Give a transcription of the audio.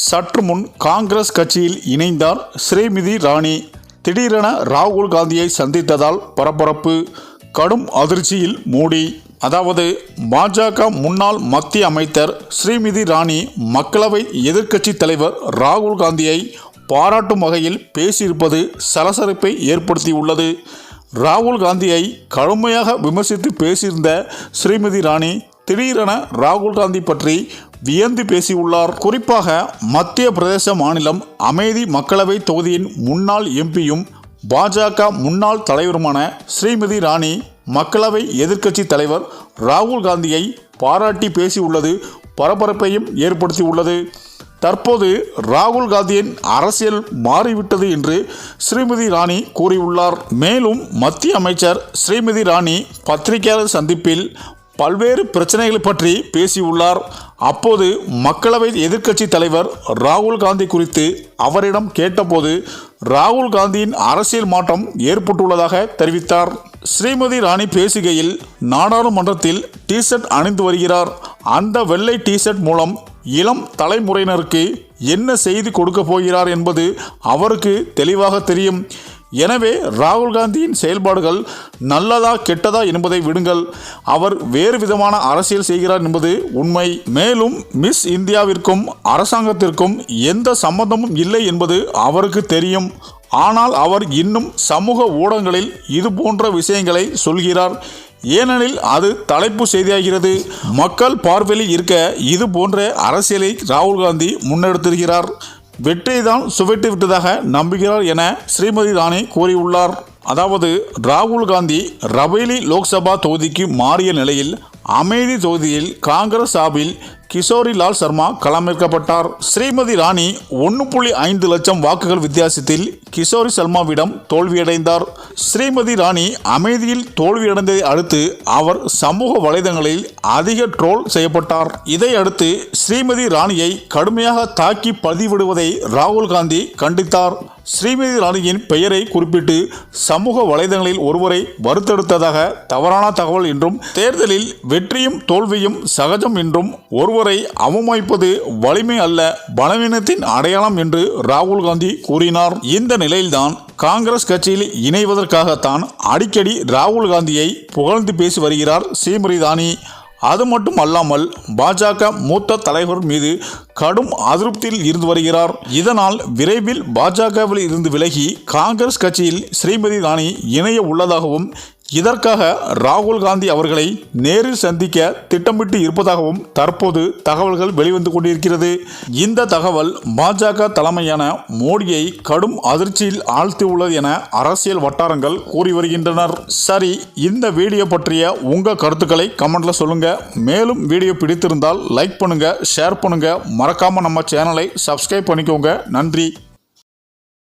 சற்று முன் காங்கிரஸ் கட்சியில் இணைந்தார் ஸ்ரீமிதி ராணி. திடீரென ராகுல் காந்தியை சந்தித்ததால் பரபரப்பு கடும் அதிர்ச்சியில் மூடி. அதாவது பாஜக முன்னாள் மத்திய அமைச்சர் ஸ்ரீமிதி ராணி மக்களவை எதிர்க்கட்சி தலைவர் ராகுல் காந்தியை பாராட்டும் வகையில் பேசியிருப்பது சலசலப்பை ஏற்படுத்தியுள்ளது. ராகுல் காந்தியை கடுமையாக விமர்சித்து பேசியிருந்த ஸ்ரீமதி ராணி திடீரென ராகுல் காந்தி பற்றி வியந்து பேசியுள்ளார். குறிப்பாக மத்திய பிரதேச மாநிலம் அமேதி மக்களவை தொகுதியின் முன்னாள் எம்பியும் பாஜக முன்னாள் தலைவருமான ஸ்ரீமதி ராணி மக்களவை எதிர்க்கட்சி தலைவர் ராகுல் காந்தியை பாராட்டி பேசியுள்ளது பரபரப்பையும் ஏற்படுத்தியுள்ளது. தற்போது ராகுல் காந்தியின் அரசியல் மாறிவிட்டது என்று ஸ்ரீமதி ராணி கூறியுள்ளார். மேலும் மத்திய அமைச்சர் ஸ்ரீமதி ராணி பத்திரிகையாளர் சந்திப்பில் பல்வேறு பிரச்சனைகள் பற்றி பேசியுள்ளார். அப்போது மக்களவை எதிர்க்கட்சி தலைவர் ராகுல் காந்தி குறித்து அவரிடம் கேட்டபோது ராகுல் காந்தியின் அரசியல் மாற்றம் ஏற்பட்டுள்ளதாக தெரிவித்தார். ஸ்ரீமதி ராணி பேசுகையில் நாடாளுமன்றத்தில் டிஷர்ட் அணிந்து வருகிறார். அந்த வெள்ளை டிஷர்ட் மூலம் இளம் தலைமுறையினருக்கு என்ன செய்தி கொடுக்க போகிறார் என்பது அவருக்கு தெளிவாக தெரியும். எனவே ராகுல் காந்தியின் செயல்பாடுகள் நல்லதா கெட்டதா என்பதை விடுங்கள். அவர் வேறு விதமான அரசியல் செய்கிறார் என்பது உண்மை. மேலும் மிஸ் இந்தியாவிற்கும் அரசாங்கத்திற்கும் எந்த சம்பந்தமும் இல்லை என்பது அவருக்கு தெரியும். ஆனால் அவர் இன்னும் சமூக ஊடகங்களில் இது போன்ற விஷயங்களை சொல்கிறார். ஏனெனில் அது தலைப்பு செய்தியாகிறது. மக்கள் பார்வையில் இருக்க இது போன்ற அரசியலை ராகுல் காந்தி முன்னெடுத்திருக்கிறார். வெற்றிதான் தான் விட்டதாக நம்புகிறார் என ஸ்ரீமதி ராணி கூறியுள்ளார். அதாவது ராகுல் காந்தி ரபேலி லோக்சபா தொகுதிக்கு மாறிய நிலையில் அமேதி தொகுதியில் காங்கிரஸ் சார்பில் கிஷோரி லால் சர்மா களமிறக்கப்பட்டார். ஸ்ரீமதி ராணி ஒன்று புள்ளி ஐந்து லட்சம் வாக்குகள் வித்தியாசத்தில் கிஷோரி சர்மாவிடம் தோல்வியடைந்தார். ஸ்ரீமதி ராணி அமைதியில் தோல்வியடைந்ததை அடுத்து அவர் சமூக வலைதளங்களில் அதிக ட்ரோல் செய்யப்பட்டார். இதையடுத்து ஸ்ரீமதி ராணியை கடுமையாக தாக்கி பதிவிடுவதை ராகுல் காந்தி கண்டித்தார். ஸ்ரீமதி ராணியின் பெயரை குறிப்பிட்டு சமூக வலைதளங்களில் ஒருவரை வருத்தெடுத்ததாக தவறான தகவல் என்றும் தேர்தலில் வெற்றியும் தோல்வியும் சகஜம் என்றும் ஒருவர் அவமதிப்பது வலிமை அல்ல பலவீனத்தின் அடையாளம் என்று ராகுல் காந்தி கூறினார். இந்த நிலையில்தான் காங்கிரஸ் கட்சியில் இணைவதற்காகத்தான் அடிக்கடி ராகுல் காந்தியை புகழ்ந்து பேசி வருகிறார் ஸ்ரீமதி அது மட்டும் அல்லாமல் பாஜக மூத்த தலைவர் மீது கடும் அதிருப்தியில் இருந்து வருகிறார். இதனால் விரைவில் பாஜகவில் இருந்து விலகி காங்கிரஸ் கட்சியில் ஸ்ரீமதி ராணி இணைய உள்ளதாகவும் இதற்காக ராகுல் காந்தி அவர்களை நேரில் சந்திக்க திட்டமிட்டு இருப்பதாகவும் தற்போது தகவல்கள் வெளிவந்து கொண்டிருக்கிறது. இந்த தகவல் பாஜக தலைமையான மோடியை கடும் அதிர்ச்சியில் ஆழ்த்தியுள்ளது என அரசியல் வட்டாரங்கள் கூறி வருகின்றனர். சரி இந்த வீடியோ பற்றிய உங்க கருத்துக்களை கமெண்ட்ல சொல்லுங்க. மேலும் வீடியோ பிடித்திருந்தால் லைக் பண்ணுங்க ஷேர் பண்ணுங்க. மறக்காம நம்ம சேனலை சப்ஸ்கிரைப் பண்ணிக்கோங்க. நன்றி.